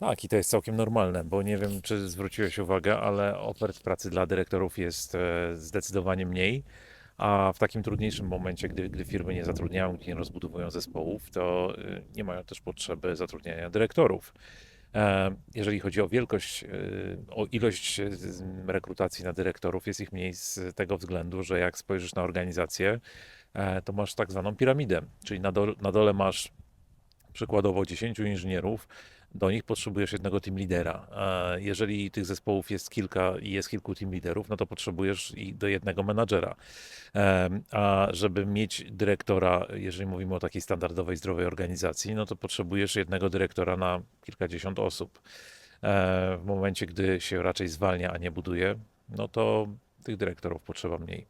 Tak, i to jest całkiem normalne, bo nie wiem, czy zwróciłeś uwagę, ale ofert pracy dla dyrektorów jest e, zdecydowanie mniej, a w takim trudniejszym momencie, gdy, gdy firmy nie zatrudniają, gdy nie rozbudowują zespołów, to e, nie mają też potrzeby zatrudniania dyrektorów. E, Jeżeli chodzi o wielkość, o ilość rekrutacji na dyrektorów, jest ich mniej z tego względu, że jak spojrzysz na organizację, to masz tak zwaną piramidę, czyli na dole, na dole masz przykładowo 10 inżynierów, do nich potrzebujesz jednego team lidera. Jeżeli tych zespołów jest kilka i jest kilku team liderów, no to potrzebujesz i do jednego menadżera. A żeby mieć dyrektora, jeżeli mówimy o takiej standardowej, zdrowej organizacji, no to potrzebujesz jednego dyrektora na kilkadziesiąt osób. E, W momencie, gdy się raczej zwalnia, a nie buduje, no to tych dyrektorów potrzeba mniej.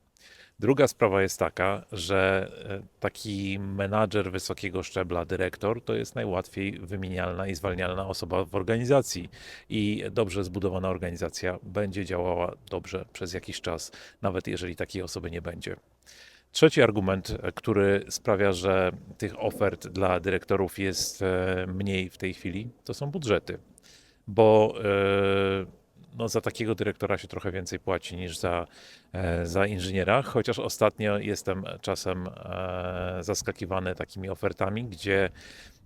Druga sprawa jest taka, że e, taki menadżer wysokiego szczebla, dyrektor, to jest najłatwiej wymienialna i zwalnialna osoba w organizacji. I dobrze zbudowana organizacja będzie działała dobrze przez jakiś czas, nawet jeżeli takiej osoby nie będzie. Trzeci argument, e, który sprawia, że tych ofert dla dyrektorów jest e, mniej w tej chwili, to są budżety. Bo e, no, za takiego dyrektora się trochę więcej płaci niż za, e, za inżyniera, chociaż ostatnio jestem czasem e, zaskakiwany takimi ofertami, gdzie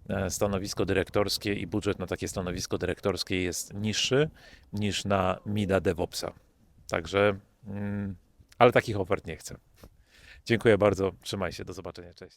e, stanowisko dyrektorskie i budżet na takie stanowisko dyrektorskie jest niższy niż na mida DevOpsa. Także, mm, ale takich ofert nie chcę. Dziękuję bardzo, trzymaj się, do zobaczenia, cześć.